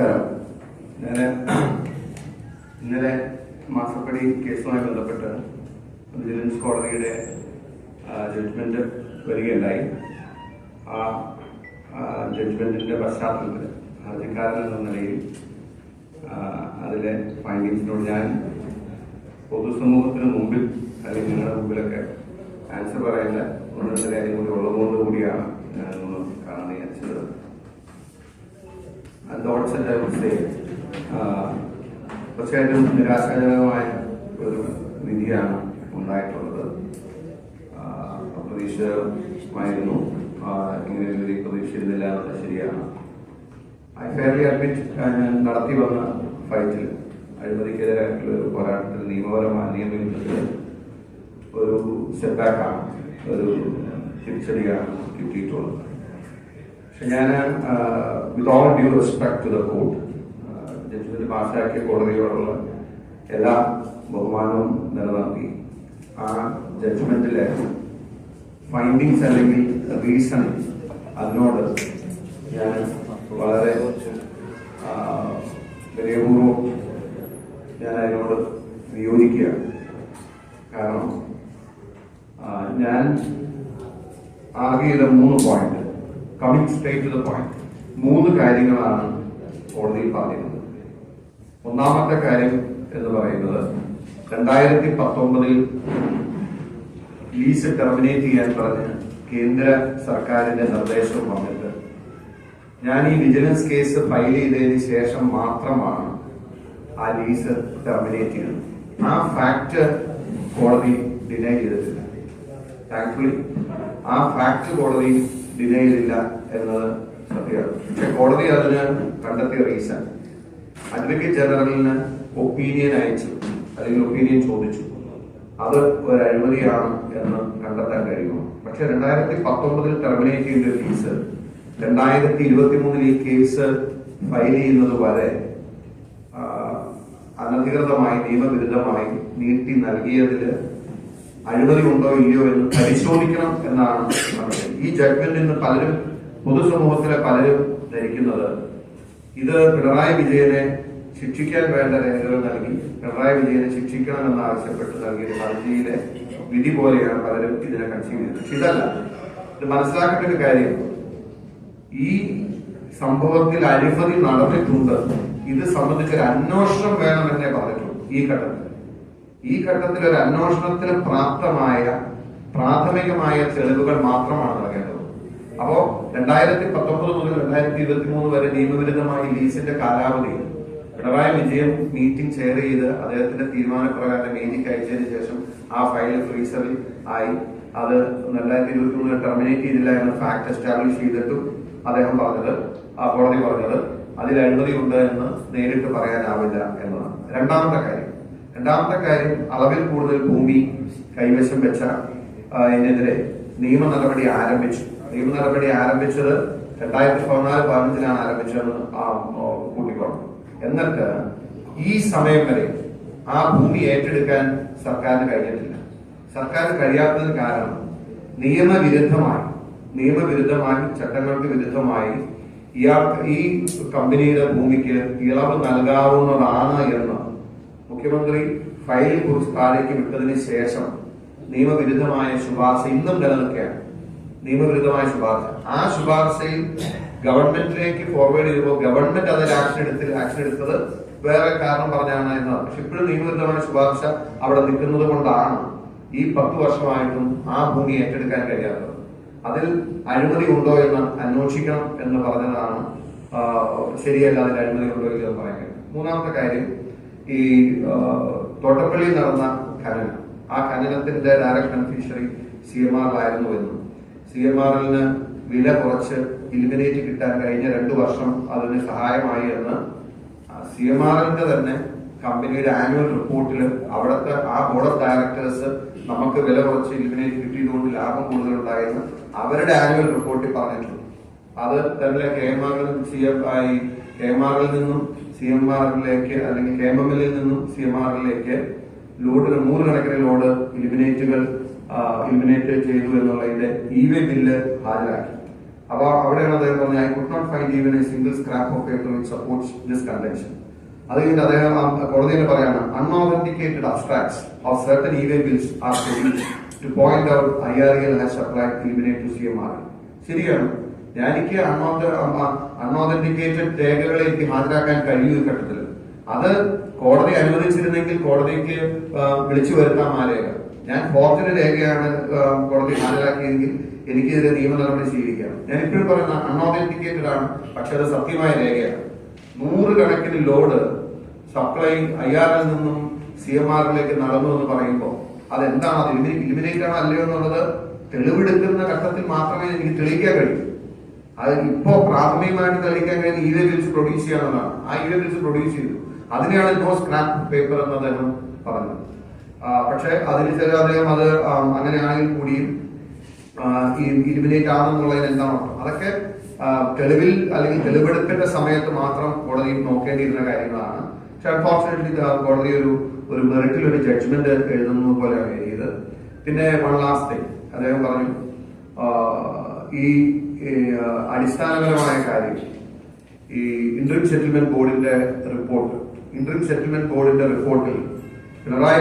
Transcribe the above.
നമസ്കാരം. ഞാൻ ഇന്നലെ മാസപ്പടി കേസുമായി ബന്ധപ്പെട്ട് വിജിലൻസ് കോടതിയുടെ ജഡ്ജ്മെന്റ് വരികയുണ്ടായി. ആ ജഡ്ജ്മെന്റിന്റെ പശ്ചാത്തലത്തിൽ ഹർജിക്കാരൻ എന്ന നിലയിൽ അതിലെ ഫൈൻഡിങ്സിനോട് ഞാൻ പൊതുസമൂഹത്തിന് മുമ്പിൽ അല്ലെങ്കിൽ നിങ്ങളുടെ മുമ്പിലൊക്കെ ആൻസർ പറയേണ്ട ഒന്ന് കാര്യം കൂടി ഉള്ളതുകൊണ്ട് കൂടിയാണ് ഞാൻ ഒന്ന് കാണാൻ വിചാരിച്ചത് And എന്റെ uh, തീർച്ചയായിട്ടും നിരാശാജനകമായ ഒരു വിധിയാണ് ഉണ്ടായിട്ടുള്ളത്. പ്രതീക്ഷമായിരുന്നു ഇങ്ങനെ ഒരു വിധി പ്രതീക്ഷിച്ചിരുന്നില്ല എന്നത് ശരിയാണ്. ഐ ഫെയർലി അഡ്മിറ്റ് ഞാൻ നടത്തി വന്ന ഫൈറ്റിൽ അഴിമതിക്കെതിരായിട്ടുള്ള ഒരു പോരാട്ടത്തിൽ നിയമപരമായ നിയമയുദ്ധത്തിൽ ഒരു സെറ്റ്ബാക്കാണ് ഒരു തിരിച്ചടിയാണ് കിട്ടിയിട്ടുള്ളത്. ഞാൻ with all due respect to the court judgement പാസ്സാക്കിയ കോടതിയോടുള്ള എല്ലാ ബഹുമാനവും നിലനിർത്തി. ആ ജഡ്ജ്മെന്റിലെ ഫൈൻഡിങ്സ് അല്ലെങ്കിൽ റീസൺ അതിനോട് ഞാൻ വളരെ വിനയപൂർവം ഞാൻ അതിനോട് വിയോജിക്കുകയാണ്. കാരണം ഞാൻ ആകെ ചെയ്ത മൂന്ന് point coming straight to the point മൂന്ന് കാര്യങ്ങളാണ് കോടതിയിൽ പറയുന്നത് ഒന്നാമത്തെ കാര്യം എന്ന് പറയുന്നത് രണ്ടായിരത്തി പത്തൊമ്പതിൽ ലീസ് ടെർമിനേറ്റ് ചെയ്യാൻ പറഞ്ഞ് കേന്ദ്ര സർക്കാരിന്റെ നിർദ്ദേശം വന്നിട്ട് ഞാൻ ഈ വിജിലൻസ് കേസ് ഫയൽ ചെയ്തതിന് ശേഷം മാത്രമാണ് ആ ലീസ് ടെർമിനേറ്റ് ചെയ്യുന്നത് ആ ഫാക്ട് കോടതി ഡിനൈ ചെയ്തിട്ടില്ല. താങ്ക്ഫുള്ളി ആ ഫാക്ട് കോടതി ഡിനൈ ചെയ്തില്ല. എന്നത് സത്യമാണ് പക്ഷെ കോടതി അതിന് കണ്ടെത്തിയ റീസൺ അഡ്വക്കേറ്റ് ജനറലിന് ഒപ്പീനിയൻ അയച്ചു. അല്ലെങ്കിൽ ഒപ്പീനിയൻ ചോദിച്ചു. അത് ഒരു അഴിമതിയാണ് എന്ന് കണ്ടെത്താൻ കഴിയുമോ? പക്ഷെ രണ്ടായിരത്തി പത്തൊമ്പതിൽ ടെർമിനേറ്റ് ചെയ്ത കേസ് രണ്ടായിരത്തി ഇരുപത്തി മൂന്നിൽ ഈ കേസ് ഫയൽ ചെയ്യുന്നത് വരെ അനധികൃതമായി നിയമവിരുദ്ധമായി നീട്ടി നൽകിയതിൽ അഴിമതി ഉണ്ടോ ഇല്ലയോ എന്ന് പരിശോധിക്കണം എന്നാണ് ഈ ജഡ്ജ്മെന്റ് ഇന്ന് പലരും പൊതുസമൂഹത്തിലെ പലരും ധരിക്കുന്നത് ഇത് പിണറായി വിജയനെ ശിക്ഷിക്കാൻ വേണ്ട രേഖകൾ നൽകി പിണറായി വിജയനെ ശിക്ഷിക്കണമെന്ന് ആവശ്യപ്പെട്ട് നൽകിയ ഹർജിയിലെ വിധി പോലെയാണ് പലരും ഇതിനെ കൺസീവ് ചെയ്തത്. പക്ഷെ ഇതല്ല. ഇത് മനസ്സിലാക്കേണ്ട ഒരു കാര്യം. ഈ സംഭവത്തിൽ അഴിമതി നടന്നിട്ടുണ്ട്. ഇത് സംബന്ധിച്ച് ഒരു അന്വേഷണം വേണമെന്നേ പറഞ്ഞിട്ടുള്ളൂ. ഈ ഘട്ടത്തിൽ. ഈ ഘട്ടത്തിൽ ഒരു അന്വേഷണത്തിന് പ്രാപ്തമായ പ്രാഥമികമായ തെളിവുകൾ മാത്രമാണ് അപ്പോ രണ്ടായിരത്തി പത്തൊമ്പത് മുതൽ രണ്ടായിരത്തി ഇരുപത്തി മൂന്ന് വരെ നിയമവിരുദ്ധമായി ലീസിന്റെ കാലാവധി പിണറായി വിജയൻ മീറ്റിംഗ് ചെയർ ചെയ്ത് അദ്ദേഹത്തിന്റെ തീരുമാനപ്രകാരം മീറ്റിംഗ് അയച്ചതിന് ശേഷം ആ ഫയൽ ഫ്രീസറിൽ ആയി. അത് രണ്ടായിരത്തി ഇരുപത്തി മൂന്നിൽ ടെർമിനേറ്റ് ചെയ്തില്ല എന്ന ഫാക്ട് എസ്റ്റാബ്ലിഷ് ചെയ്തിട്ടും അദ്ദേഹം പറഞ്ഞത് ആ കോടതി പറഞ്ഞത് അതിൽ അഴിമതി ഉണ്ട് എന്ന് നേരിട്ട് പറയാനാവില്ല എന്നതാണ്. രണ്ടാമത്തെ കാര്യം. രണ്ടാമത്തെ കാര്യം അളവിൽ കൂടുതൽ ഭൂമി കൈവശം വെച്ച ഇതിനെതിരെ നിയമ നടപടി ആരംഭിച്ചു. നിയമ നടപടി ആരംഭിച്ചത് രണ്ടായിരത്തി പതിനാല് പതിനഞ്ചിലാണ് ആരംഭിച്ചതെന്ന് കൂട്ടിക്കോണം. എന്നിട്ട് ഈ സമയം വരെ ആ ഭൂമി ഏറ്റെടുക്കാൻ സർക്കാരിന് കഴിഞ്ഞിട്ടില്ല. സർക്കാർ കഴിയാത്തതിന് കാരണം നിയമവിരുദ്ധമായി നിയമവിരുദ്ധമായി ചട്ടങ്ങൾക്ക് വിരുദ്ധമായി ഇയാൾക്ക് ഈ കമ്പനിയുടെ ഭൂമിക്ക് ഇളവ് നൽകാവുന്നതാണ് എന്ന് മുഖ്യമന്ത്രി ഫയൽ കുറിച്ച് താഴേക്ക് വിട്ടതിന് ശേഷം നിയമവിരുദ്ധമായ ശുപാർശ ഇന്നും നിലനിൽക്കുകയാണ്. നിയമവിരുദ്ധമായ ശുപാർശ. ആ ശുപാർശയിൽ ഗവൺമെന്റിലേക്ക് ഫോർവേഡ് ചെയ്തപ്പോൾ ഗവൺമെന്റ് അതിൽ ആക്ഷൻ എടുത്തിൽ ആക്ഷൻ എടുത്തത് വേറെ കാരണം പറഞ്ഞാണ് എന്നാണ് പക്ഷെ ഇപ്പോഴും നിയമവിരുദ്ധമായ ശുപാർശ അവിടെ നിൽക്കുന്നത് കൊണ്ടാണ് ഈ പത്ത് വർഷമായിട്ടും ആ ഭൂമി ഏറ്റെടുക്കാൻ കഴിയാത്തത്. അതിൽ അഴിമതി ഉണ്ടോ എന്ന് അന്വേഷിക്കണം എന്ന് പറഞ്ഞതാണ് ശരിയല്ല അതിൽ അഴിമതി ഉണ്ടോ എന്ന് പറയാൻ മൂന്നാമത്തെ കാര്യം ഈ തോട്ടപ്പള്ളിയിൽ നടന്ന ഖനനം. ആ ഖനനത്തിന്റെ ഡയറക്ട് ബെനിഫിഷ്യറി സി എം എന്നും. സി എം ആറിന് വില കുറച്ച് ഇലിമിനേറ്റ് കിട്ടാൻ കഴിഞ്ഞ രണ്ടു വർഷം അതിന് സഹായമായി എന്ന് സി എം ആറിന്റെ തന്നെ കമ്പനിയുടെ ആനുവൽ റിപ്പോർട്ടിൽ അവിടുത്തെ ആ ബോർഡ് ഓഫ് ഡയറക്ടേഴ്സ് നമുക്ക് വില കുറച്ച് ഇലിമിനേറ്റ് കിട്ടിയതുകൊണ്ട് ലാഭം കൂടുതലുണ്ടായെന്ന് അവരുടെ ആനുവൽ റിപ്പോർട്ടിൽ പറഞ്ഞിട്ടുണ്ട്. അത് തന്നെ കെ എം ആറിൽ സി എം കെ എം ആറിൽ നിന്നും സി എം ആറിലേക്ക് അല്ലെങ്കിൽ കെ എം എം നിന്നും സി എം ആറിലേക്ക് ലോഡ് നൂറുകണക്കിന് ലോഡ് ഇലിമിനേറ്റുകൾ ഇലിമിനേറ്റ് ചെയ്തു എന്നുള്ളതിന്റെ ഇ വേ ബില്ല് ഹാജരാക്കി. അപ്പൊ അവിടെയാണ് അദ്ദേഹം പറഞ്ഞത് I could not find even a single scrap of paper which supports this contention അത് അദ്ദേഹം കോടതി കോടതിയിൽ പറയാണ് unauthenticated abstracts of certain waybills are to point out I R L has applied eliminate to C M R ശരിയാണ്. ഞാനിക്ക് അൺഓതന്റിക്കേറ്റഡ് രേഖകളെ എനിക്ക് ഹാജരാക്കാൻ കഴിയൂ ഈ ഘട്ടത്തിൽ അത് കോടതി അനുവദിച്ചിരുന്നെങ്കിൽ കോടതിക്ക് വിളിച്ചു വരുത്താം ആ രേഖ ഞാൻ ഫോർജറി രേഖയാണ് കോടതി ഹാജരാക്കിയതെങ്കിൽ എനിക്കെതിരെ നിയമ നടപടി സ്വീകരിക്കാം. ഞാൻ ഇപ്പോഴും പറയുന്ന അൺഓതന്റിക്കേറ്റഡ് ആണ് പക്ഷെ അത് സത്യമായ രേഖയാണ്. നൂറുകണക്കിന് ലോഡ് സപ്ലൈ ഐ ആറിൽ നിന്നും സി എം ആറിലേക്ക് നടന്നു എന്ന് പറയുമ്പോൾ അതെന്താണ്? അത് ഇലിമിനേറ്റ് ആണോ അല്ലയോ എന്നുള്ളത് തെളിവെടുക്കുന്ന ഘട്ടത്തിൽ മാത്രമേ എനിക്ക് തെളിയിക്കാൻ കഴിയൂ. അത് ഇപ്പോ പ്രാഥമികമായിട്ട് തെളിയിക്കാൻ കഴിയുന്ന ഇ ബിൽസ് പ്രൊഡ്യൂസ് ചെയ്യാവുന്നതാണ്. ആ ഇ വെ ബിൽസ് പ്രൊഡ്യൂസ് ചെയ്തു. അതിനെയാണ് നോ സ്ക്രാപ്പ് പേപ്പർ എന്ന് അദ്ദേഹം പറഞ്ഞത്. പക്ഷെ ചില അദ്ദേഹം അത് അങ്ങനെയാണെങ്കിൽ കൂടിയും ഇലിമിനേറ്റ് ആണെന്നുള്ളതിന് എന്താണ്? അതൊക്കെ തെളിവിൽ അല്ലെങ്കിൽ തെളിവെടുപ്പിന്റെ സമയത്ത് മാത്രം കോടതി നോക്കേണ്ടിയിരുന്ന കാര്യങ്ങളാണ്. പക്ഷെ അൺഫോർച്ചുനേറ്റ്ലി കോടതി ഒരു ഒരു മെറിറ്റിൽ ഒരു ജഡ്ജ്മെന്റ് എഴുതുന്നത് പോലെയാണ് എഴുതിയത്. പിന്നെ വൺ ലാസ്റ്റ് തിങ് അദ്ദേഹം പറഞ്ഞു ഈ ഈ, അടിസ്ഥാനപരമായ കാര്യം ഈ ഇന്ത്യൻ സെറ്റിൽമെന്റ് ബോർഡിന്റെ റിപ്പോർട്ട് ഇന്റർം സെറ്റിൽമെന്റ് ബോർഡിന്റെ റിപ്പോർട്ടിൽ പിണറായി